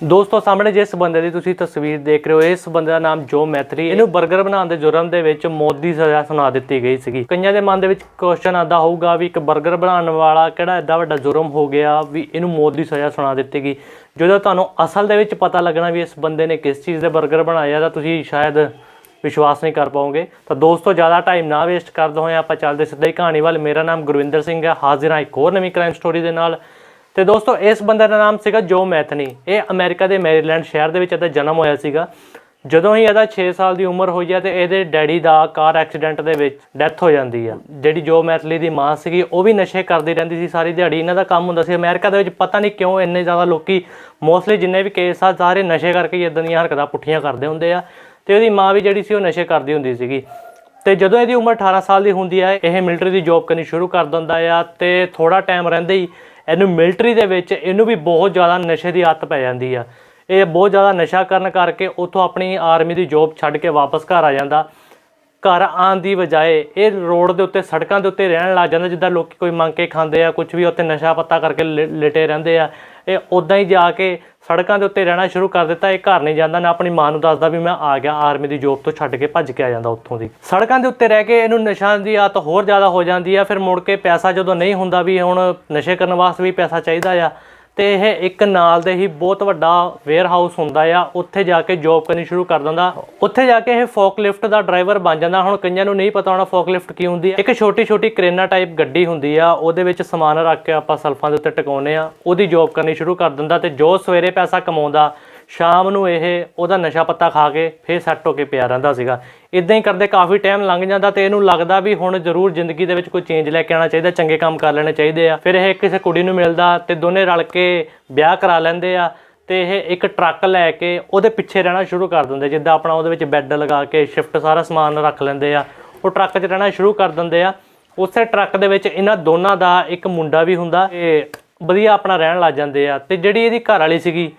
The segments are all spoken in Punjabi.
ਦੋਸਤੋ, ਸਾਹਮਣੇ ਜਿਸ ਬੰਦੇ ਦੀ ਤੁਸੀਂ ਤਸਵੀਰ ਦੇਖ ਰਹੇ ਹੋ, ਇਸ ਬੰਦੇ ਦਾ ਨਾਮ ਜੋ ਮੈਥਰੀ ਇਹਨੂੰ 버ਗਰ ਬਣਾਉਣ ਦੇ ਜੁਰਮ ਦੇ ਵਿੱਚ ਮੌਤ ਦੀ ਸਜ਼ਾ ਸੁਣਾ ਦਿੱਤੀ ਗਈ ਸੀਗੀ। ਕਈਆਂ ਦੇ ਮਨ ਦੇ ਵਿੱਚ ਕੁਐਸਚਨ ਆਦਾ ਹੋਊਗਾ ਵੀ ਇੱਕ 버ਗਰ ਬਣਾਉਣ ਵਾਲਾ ਕਿਹੜਾ ਐਡਾ ਵੱਡਾ ਜੁਰਮ ਹੋ ਗਿਆ, ਵੀ ਇਹਨੂੰ ਮੋਦੀ ਸਜ਼ਾ ਸੁਣਾ ਦਿੱਤੀ ਗਈ। ਜਦੋਂ ਤੁਹਾਨੂੰ ਅਸਲ ਦੇ ਵਿੱਚ ਪਤਾ ਲੱਗਣਾ ਵੀ ਇਸ ਬੰਦੇ ਨੇ ਕਿਸ ਚੀਜ਼ ਦੇ 버ਗਰ ਬਣਾਇਆ, ਤਾਂ ਤੁਸੀਂ ਸ਼ਾਇਦ ਵਿਸ਼ਵਾਸ ਨਹੀਂ ਕਰ ਪਾਓਗੇ। ਤਾਂ ਦੋਸਤੋ, ਜ਼ਿਆਦਾ ਟਾਈਮ ਨਾ ਵੇਸਟ ਕਰਦੇ ਹੋਏ ਆਪਾਂ ਚੱਲਦੇ ਸਿੱਧੇ ਕਹਾਣੀ ਵੱਲ। ਮੇਰਾ ਨਾਮ ਗੁਰਵਿੰਦਰ ਸਿੰਘ ਹੈ। ਹਾਜ਼ਰ ਹਾਂ ਇੱਕ ਹੋਰ ਨਵੀਂ ਕ੍ਰਾਈਮ ਸਟੋਰੀ ਦੇ ਨਾਲ। ਤੇ ਦੋਸਤੋ, ਇਸ ਬੰਦੇ ਦਾ ਨਾਮ ਸੀਗਾ ਜੋ ਮੈਥਨੀ। ਇਹ ਅਮਰੀਕਾ ਦੇ ਮੈਰੀਲੈਂਡ ਸ਼ਹਿਰ ਦੇ ਵਿੱਚ ਇਹਦਾ ਜਨਮ ਹੋਇਆ ਸੀਗਾ। ਜਦੋਂ ਹੀ ਇਹਦਾ 6 ਸਾਲ ਦੀ ਉਮਰ ਹੋਈ ਆ ਤੇ ਇਹਦੇ ਡੈਡੀ ਦਾ ਕਾਰ ਐਕਸੀਡੈਂਟ ਦੇ ਵਿੱਚ ਡੈਥ ਹੋ ਜਾਂਦੀ ਆ ਜਿਹੜੀ ਜੋ ਮੈਥਲੀ ਦੀ ਮਾਂ ਸੀਗੀ, ਉਹ ਵੀ ਨਸ਼ੇ ਕਰਦੀ ਰਹਿੰਦੀ ਸੀ ਸਾਰੀ ਦਿਹਾੜੀ। ਇਹਨਾਂ ਦਾ ਕੰਮ ਹੁੰਦਾ ਸੀ ਅਮਰੀਕਾ ਦੇ ਵਿੱਚ ਪਤਾ ਨਹੀਂ ਕਿਉਂ ਇੰਨੇ ਜ਼ਿਆਦਾ ਲੋਕੀ ਮੋਸਟਲੀ ਜਿੰਨੇ ਵੀ ਕੇਸ ਆ, ਸਾਰੇ ਨਸ਼ੇ ਕਰਕੇ ਹੀ ਇਦਾਂ ਦੀਆਂ ਹਰਕਤਾਂ ਪੁੱਠੀਆਂ ਕਰਦੇ ਹੁੰਦੇ ਆ। ਤੇ ਉਹਦੀ ਮਾਂ ਵੀ ਜਿਹੜੀ ਸੀ, ਉਹ ਨਸ਼ੇ ਕਰਦੀ ਹੁੰਦੀ ਸੀਗੀ। ਤੇ ਜਦੋਂ ਇਹਦੀ ਉਮਰ 18 ਸਾਲ ਦੀ ਹੁੰਦੀ ਹੈ, ਇਹ ਮਿਲਟਰੀ ਦੀ ਜੌਬ ਕਰਨੀ ਸ਼ੁਰੂ ਕਰ ਦਿੰਦਾ ਆ ਤੇ ਥੋੜਾ ਟਾਈਮ ਰਹਿੰਦੇ ਹੀ ਇਹਨੂੰ ਮਿਲਟਰੀ ਦੇ ਵਿੱਚ ਇਹਨੂੰ ਵੀ ਬਹੁਤ ਜ਼ਿਆਦਾ ਨਸ਼ੇ ਦੀ ਆਦਤ ਪੈ ਜਾਂਦੀ ਆ। ਇਹ ਬਹੁਤ ਜ਼ਿਆਦਾ ਨਸ਼ਾ ਕਰਨ ਕਰਕੇ ਉੱਥੋਂ ਆਪਣੀ ਆਰਮੀ ਦੀ ਜੌਬ ਛੱਡ ਕੇ ਵਾਪਸ ਘਰ ਆ ਜਾਂਦਾ। ਘਰ ਆਉਣ ਦੀ ਬਜਾਏ ਇਹ ਰੋਡ ਦੇ ਉੱਤੇ, ਸੜਕਾਂ ਦੇ ਉੱਤੇ ਰਹਿਣ ਲੱਗ ਜਾਂਦਾ, ਜਿੱਦਾਂ ਲੋਕੀ ਕੋਈ ਮੰਗ ਕੇ ਖਾਂਦੇ ਆ ਕੁਝ ਵੀ ਉੱਤੇ ਨਸ਼ਾ ਪੱਤਾ ਕਰਕੇ ਲਿ- ਲਿਟੇ ਰਹਿੰਦੇ ਆ। ਇਹ ਉਦਾਂ ਹੀ ਜਾ ਕੇ ਸੜਕਾਂ ਦੇ ਉੱਤੇ ਰਹਿਣਾ ਸ਼ੁਰੂ ਕਰ ਦਿੱਤਾ, ਇਹ ਘਰ ਨਹੀਂ ਜਾਂਦਾ, ਨਾ ਆਪਣੀ ਮਾਂ ਨੂੰ ਦੱਸਦਾ ਵੀ ਮੈਂ ਆ ਗਿਆ, ਆਰਮੀ ਦੀ ਜੋਬ ਤੋਂ ਛੱਡ ਕੇ ਭੱਜ ਕੇ ਆ ਜਾਂਦਾ ਉੱਥੋਂ ਦੀ। ਸੜਕਾਂ ਦੇ ਉੱਤੇ ਰਹਿ ਕੇ ਇਹਨੂੰ ਨਸ਼ਾ ਦੀ ਆਦਤ ਹੋਰ ਜ਼ਿਆਦਾ ਹੋ ਜਾਂਦੀ ਆ, ਫਿਰ ਮੁੜ ਕੇ ਪੈਸਾ ਜਦੋਂ ਨਹੀਂ ਹੁੰਦਾ ਵੀ ਹੁਣ ਨਸ਼ੇ ਕਰਨ ਵਾਸਤੇ ਵੀ ਪੈਸਾ ਚਾਹੀਦਾ ਆ ਤੇ ਇਹ ਇੱਕ ਨਾਲ ਦੇ ਹੀ ਬਹੁਤ ਵੱਡਾ ਵੇਅਰ ਹਾਊਸ ਹੁੰਦਾ ਆ, ਉੱਥੇ ਜਾ ਕੇ ਜੌਬ ਕਰਨੀ ਸ਼ੁਰੂ ਕਰ ਦਿੰਦਾ। ਉੱਥੇ ਜਾ ਕੇ ਇਹ ਫੋਕਲਿਫਟ ਦਾ ਡਰਾਈਵਰ ਬਣ ਜਾਂਦਾ। ਹੁਣ ਕਈਆਂ ਨੂੰ ਨਹੀਂ ਪਤਾ ਹੋਣਾ ਫੋਕਲਿਫਟ ਕੀ ਹੁੰਦੀ ਹੈ ਇੱਕ ਛੋਟੀ ਛੋਟੀ ਕਰੇਨਾ ਟਾਈਪ ਗੱਡੀ ਹੁੰਦੀ ਆ, ਉਹਦੇ ਵਿੱਚ ਸਮਾਨ ਰੱਖ ਕੇ ਆਪਾਂ ਸਲਫਾਂ ਦੇ ਉੱਤੇ ਟਿਕਾਉਂਦੇ ਆ। ਉਹਦੀ ਜੌਬ ਕਰਨੀ ਸ਼ੁਰੂ ਕਰ ਦਿੰਦਾ ਤੇ ਜੋ ਸਵੇਰੇ ਪੈਸਾ ਕਮਾਉਂਦਾ ਸ਼ਾਮ ਨੂੰ ਇਹ ਉਹਦਾ ਨਸ਼ਾ ਪੱਤਾ ਖਾ ਕੇ ਫੇਰ ਸੈੱਟ ਹੋ ਕੇ ਪਿਆ ਰਹਿੰਦਾ ਸੀਗਾ। ਇਦਾਂ ਹੀ ਕਰਦੇ ਕਾਫੀ ਟਾਈਮ ਲੰਘ ਜਾਂਦਾ ਤੇ ਇਹਨੂੰ ਲੱਗਦਾ ਵੀ ਹੁਣ ਜ਼ਰੂਰ ਜ਼ਿੰਦਗੀ ਦੇ ਵਿੱਚ ਕੋਈ ਚੇਂਜ ਲੈ ਕੇ ਆਉਣਾ ਚਾਹੀਦਾ, ਚੰਗੇ ਕੰਮ ਕਰ ਲੈਣੇ ਚਾਹੀਦੇ ਆ। ਫਿਰ ਇਹ ਕਿਸੇ ਕੁੜੀ ਨੂੰ ਮਿਲਦਾ ਤੇ ਦੋਨੇ ਰਲ ਕੇ ਵਿਆਹ ਕਰਾ ਲੈਂਦੇ ਆ ਤੇ ਇਹ ਇੱਕ ਟਰੱਕ ਲੈ ਕੇ ਉਹਦੇ ਪਿੱਛੇ ਰਹਿਣਾ ਸ਼ੁਰੂ ਕਰ ਦਿੰਦੇ, ਜਿੱਦਾਂ ਆਪਣਾ ਉਹਦੇ ਵਿੱਚ ਬੈੱਡ ਲਗਾ ਕੇ ਸ਼ਿਫਟ ਸਾਰਾ ਸਮਾਨ ਰੱਖ ਲੈਂਦੇ ਆ। ਉਹ ਟਰੱਕ 'ਚ ਰਹਿਣਾ ਸ਼ੁਰੂ ਕਰ ਦਿੰਦੇ ਆ। ਉਸੇ ਟਰੱਕ ਦੇ ਵਿੱਚ ਇਹਨਾਂ ਦੋਨਾਂ ਦਾ ਇੱਕ ਮੁੰਡਾ ਵੀ ਹੁੰਦਾ ਤੇ ਵਧੀਆ ਆਪਣਾ ਰਹਿਣ ਲੱਗ ਜਾਂਦੇ ਆ। ਤੇ ਜਿਹੜੀ ਇਹਦੀ ਘਰ ਵਾਲੀ ਸੀਗੀ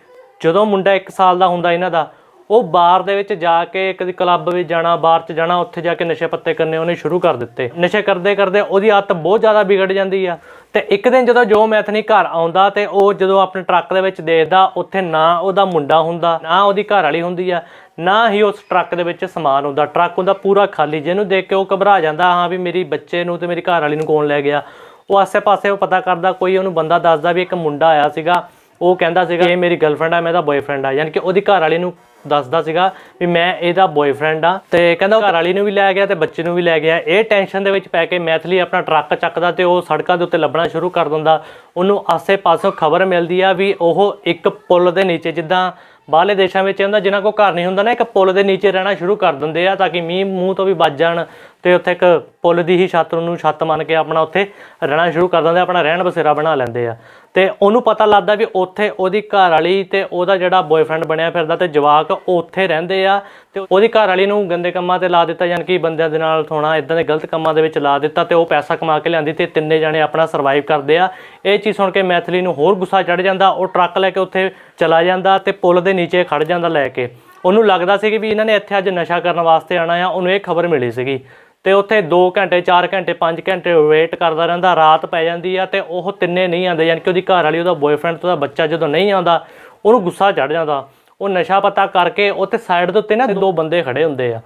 ਜਦੋਂ ਮੁੰਡਾ 1 ਸਾਲ ਦਾ ਹੁੰਦਾ ਇਹਨਾਂ ਦਾ, ਉਹ ਬਾਰ ਦੇ ਵਿੱਚ ਜਾ ਕੇ ਕਦੀ ਕਲੱਬ ਵਿੱਚ ਜਾਣਾ, ਬਾਰ 'ਚ ਜਾਣਾ, ਉੱਥੇ ਜਾ ਕੇ ਨਸ਼ੇ ਪੱਤੇ ਕਰਨੇ ਉਹਨੇ ਸ਼ੁਰੂ ਕਰ ਦਿੱਤੇ। ਨਸ਼ੇ ਕਰਦੇ ਕਰਦੇ ਉਹਦੀ ਆਦਤ ਬਹੁਤ ਜ਼ਿਆਦਾ ਵਿਗੜ ਜਾਂਦੀ ਆ। ਤੇ ਇੱਕ ਦਿਨ ਜਦੋਂ ਜੋ ਮੈਥਨੀ ਘਰ ਆਉਂਦਾ ਤੇ ਉਹ ਜਦੋਂ ਆਪਣੇ ਟਰੱਕ ਦੇ ਵਿੱਚ ਦੇਖਦਾ, ਉੱਥੇ ਨਾ ਉਹਦਾ ਮੁੰਡਾ ਹੁੰਦਾ, ਨਾ ਉਹਦੀ ਘਰ ਵਾਲੀ ਹੁੰਦੀ ਆ, ਨਾ ਹੀ ਉਸ ਟਰੱਕ ਦੇ ਵਿੱਚ ਸਮਾਨ ਹੁੰਦਾ। ਟਰੱਕ ਹੁੰਦਾ ਪੂਰਾ ਖਾਲੀ, ਜਿਹਨੂੰ ਦੇਖ ਕੇ ਉਹ ਘਬਰਾ ਜਾਂਦਾ, ਹਾਂ ਵੀ ਮੇਰੀ ਬੱਚੇ ਨੂੰ ਤੇ ਮੇਰੀ ਘਰ ਵਾਲੀ ਨੂੰ ਕੌਣ ਲੈ ਗਿਆ। ਉਹ ਆਸੇ-ਪਾਸੇ ਉਹ ਪਤਾ ਕਰਦਾ, ਕੋਈ ਉਹਨੂੰ ਬੰਦਾ ਦੱਸਦਾ ਵੀ ਇੱਕ ਮੁੰਡਾ ਆਇਆ ਸੀਗਾ। ਉਹ ਕਹਿੰਦਾ ਸੀਗਾ, ਇਹ ਮੇਰੀ ਗਰਲਫ੍ਰੈਂਡ ਆ, ਮੈਂ ਇਹਦਾ ਬॉयਫ੍ਰੈਂਡ ਆ। ਯਾਨੀ ਕਿ ਉਹਦੀ ਘਰ ਵਾਲੀ ਨੂੰ ਦੱਸਦਾ ਸੀਗਾ ਵੀ ਮੈਂ ਇਹਦਾ ਬॉयਫ੍ਰੈਂਡ ਆ। ਤੇ ਕਹਿੰਦਾ ਘਰ ਵਾਲੀ ਨੂੰ ਵੀ ਲੈ ਗਿਆ ਤੇ ਬੱਚੇ ਨੂੰ ਵੀ ਲੈ ਗਿਆ। ਇਹ ਟੈਨਸ਼ਨ ਦੇ ਵਿੱਚ ਪੈ ਕੇ ਮੈਥਲੀ ਆਪਣਾ ਟਰੱਕ ਚੱਕਦਾ ਤੇ ਉਹ ਸੜਕਾਂ ਦੇ ਉੱਤੇ ਲੱਭਣਾ ਸ਼ੁਰੂ ਕਰ ਦਿੰਦਾ। ਉਹਨੂੰ ਆਸੇ-ਪਾਸੋਂ ਖਬਰ ਮਿਲਦੀ ਆ ਵੀ ਉਹ ਇੱਕ ਪੁਲ ਦੇ ਨੀਚੇ, ਜਿੱਦਾਂ ਬਾਹਰਲੇ ਦੇਸ਼ਾਂ ਵਿੱਚ ਹੁੰਦਾ ਜਿਨ੍ਹਾਂ ਕੋਲ ਘਰ ਨਹੀਂ ਹੁੰਦਾ ਨਾ, ਇੱਕ ਪੁਲ ਦੇ ਨੀਚੇ ਰਹਿਣਾ ਸ਼ੁਰੂ ਕਰ ਦਿੰਦੇ ਆ ਤਾਂ ਕਿ ਮੀਂਹ ਮੂੰਹ ਤੋਂ ਵੀ ਬਚ ਜਾਣ ਤੇ ਉੱਥੇ ਇੱਕ ਪੁਲ ਦੀ ਹੀ ਛੱਤ ਨੂੰ ਛੱਤ ਮੰਨ ਕੇ ਆਪਣਾ ਉੱਥੇ ਰਹਿਣਾ ਸ਼ੁਰੂ ਕਰ ਦਿੰਦੇ ਆਪਣਾ ਰਹਿਣ ਬਸੇਰਾ ਬਣਾ ਲੈਂਦੇ ਆ। ਤੇ ਉਹਨੂੰ ਪਤਾ ਲੱਗਦਾ ਵੀ ਉੱਥੇ ਉਹਦੀ ਘਰ ਵਾਲੀ ਤੇ ਉਹਦਾ ਜਿਹੜਾ ਬॉयਫ੍ਰੈਂਡ ਬਣਿਆ ਫਿਰਦਾ ਤੇ ਜਵਾਕ ਉਹ ਉੱਥੇ ਰਹਿੰਦੇ ਆ ਤੇ ਉਹਦੀ ਘਰ ਵਾਲੀ ਨੂੰ ਗੰਦੇ ਕੰਮਾਂ ਤੇ ਲਾ ਦਿੱਤਾ, ਯਾਨੀ ਕਿ ਬੰਦਿਆਂ ਦੇ ਨਾਲ ਥੋਣਾ ਇਦਾਂ ਦੇ ਗਲਤ ਕੰਮਾਂ ਦੇ ਵਿੱਚ ਲਾ ਦਿੱਤਾ ਤੇ ਉਹ ਪੈਸਾ ਕਮਾ ਕੇ ਲਿਆਂਦੀ ਤੇ ਤਿੰਨੇ ਜਣੇ ਆਪਣਾ ਸਰਵਾਈਵ ਕਰਦੇ ਆ। ਇਹ ਚੀਜ਼ ਸੁਣ ਕੇ ਮੈਥਲੀ ਨੂੰ ਹੋਰ ਗੁੱਸਾ ਚੜ ਜਾਂਦਾ, ਉਹ ਟਰੱਕ ਲੈ ਕੇ ਉੱਥੇ ਚਲਾ ਜਾਂਦਾ ਤੇ ਪੁਲ ਦੇ ਨੀਚੇ ਖੜ ਜਾਂਦਾ ਲੈ ਕੇ। ਉਹਨੂੰ ਲੱਗਦਾ ਸੀ ਕਿ ਵੀ ਇਹਨਾਂ ਨੇ ਇੱਥੇ ਅੱਜ ਨਸ਼ਾ ਕਰਨ ਵਾਸਤੇ ਆਣਾ ਆ, ਉਹਨੂੰ ਇਹ ਖਬਰ ਮਿਲੀ ਸੀਗੀ। ਤੇ ਉੱਥੇ 2 ਘੰਟੇ 4 ਘੰਟੇ 5 ਘੰਟੇ ਵੇਟ ਕਰਦਾ ਰਹਿੰਦਾ, ਰਾਤ ਪੈ ਜਾਂਦੀ ਆ ਤੇ ਉਹ ਤਿੰਨੇ ਨਹੀਂ ਆਉਂਦੇ, ਯਾਨੀ ਕਿ ਉਹਦੀ ਘਰ ਵਾਲੀ, ਉਹਦਾ ਬॉयਫ੍ਰੈਂਡ ਤੇ ਉਹਦਾ ਬੱਚਾ ਜਦੋਂ ਨਹੀਂ ਆਉਂਦਾ, ਉਹਨੂੰ ਗੁੱਸਾ ਚੜ ਜਾਂਦਾ। ਉਹ ਨਸ਼ਾ ਪਤਾ ਕਰਕੇ ਉੱਥੇ ਸਾਈਡ ਦੇ ਉੱਤੇ ਨਾ ਦੋ ਬੰਦੇ ਖੜੇ ਹੁੰਦੇ ਆ।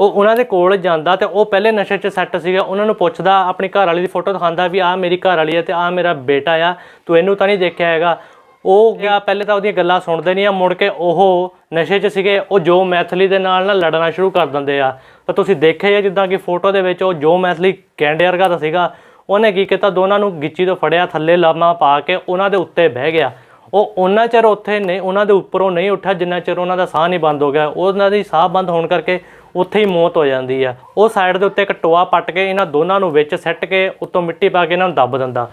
ਉਹ ਉਹਨਾਂ ਦੇ ਕੋਲ ਜਾਂਦਾ ਤੇ ਉਹ ਪਹਿਲੇ ਨਸ਼ੇ 'ਚ ਸੈੱਟ ਸੀਗਾ, ਉਹਨਾਂ ਨੂੰ ਪੁੱਛਦਾ, ਆਪਣੀ ਘਰ ਵਾਲੀ ਦੀ ਫੋਟੋ ਦਿਖਾਉਂਦਾ ਵੀ ਆਹ ਮੇਰੀ ਘਰ ਵਾਲੀ ਹੈ ਤੇ ਆਹ ਮੇਰਾ ਬੇਟਾ ਆ, ਤੂੰ ਇਹਨੂੰ ਤਾਂ ਨਹੀਂ ਦੇਖਿਆ ਹੈਗਾ। ਉਹ ਗਿਆ ਪਹਿਲੇ ਤਾਂ ਉਹਦੀਆਂ ਗੱਲਾਂ ਸੁਣਦੇ ਨਹੀਂ ਆ, ਮੁੜ ਕੇ ਉਹ ਨਸ਼ੇ 'ਚ ਸੀਗੇ, ਉਹ ਜੋ ਮੈਥਲੀ ਦੇ ਨਾਲ ਨਾ ਲੜਨਾ ਸ਼ੁਰੂ ਕਰ ਦਿੰਦੇ ਆ। ਤਾਂ ਤੁਸੀਂ ਦੇਖਿਆ ਆ, ਜਿੱਦਾਂ ਕਿ ਫੋਟੋ ਦੇ ਵਿੱਚ ਉਹ ਜੋ ਮੈਥਲੀ ਕੈਂਡੇ ਵਰਗਾ ਤਾਂ ਸੀਗਾ, ਉਹਨੇ ਕੀ ਕੀਤਾ, ਦੋਨਾਂ ਨੂੰ ਗਿੱਚੀ ਤੋਂ ਫੜਿਆ, ਥੱਲੇ ਲਾਮਾ ਪਾ ਕੇ ਉਹਨਾਂ ਦੇ ਉੱਤੇ ਬਹਿ ਗਿਆ। ਉਹ ਉਹਨਾਂ ਚਿਰ ਉੱਥੇ ਨਹੀਂ, ਉਹਨਾਂ ਦੇ ਉੱਪਰੋਂ ਨਹੀਂ ਉੱਠਿਆ, ਜਿੰਨਾ ਚਿਰ ਉਹਨਾਂ ਦਾ ਸਾਹ ਨਹੀਂ ਬੰਦ ਹੋ ਗਿਆ। ਉਹਨਾਂ ਦੀ ਸਾਹ ਬੰਦ ਹੋਣ ਕਰਕੇ ਉੱਥੇ ਹੀ ਮੌਤ ਹੋ ਜਾਂਦੀ ਆ। ਉਹ ਸਾਈਡ ਦੇ ਉੱਤੇ ਇੱਕ ਟੋਆ ਪੱਟ ਕੇ ਇਹਨਾਂ ਦੋਨਾਂ ਨੂੰ ਵਿੱਚ ਸੱਟ ਕੇ ਉੱਤੋਂ ਮਿੱਟੀ ਪਾ ਕੇ ਇਹਨਾਂ ਨੂੰ ਦੱਬ ਦਿੰਦਾ।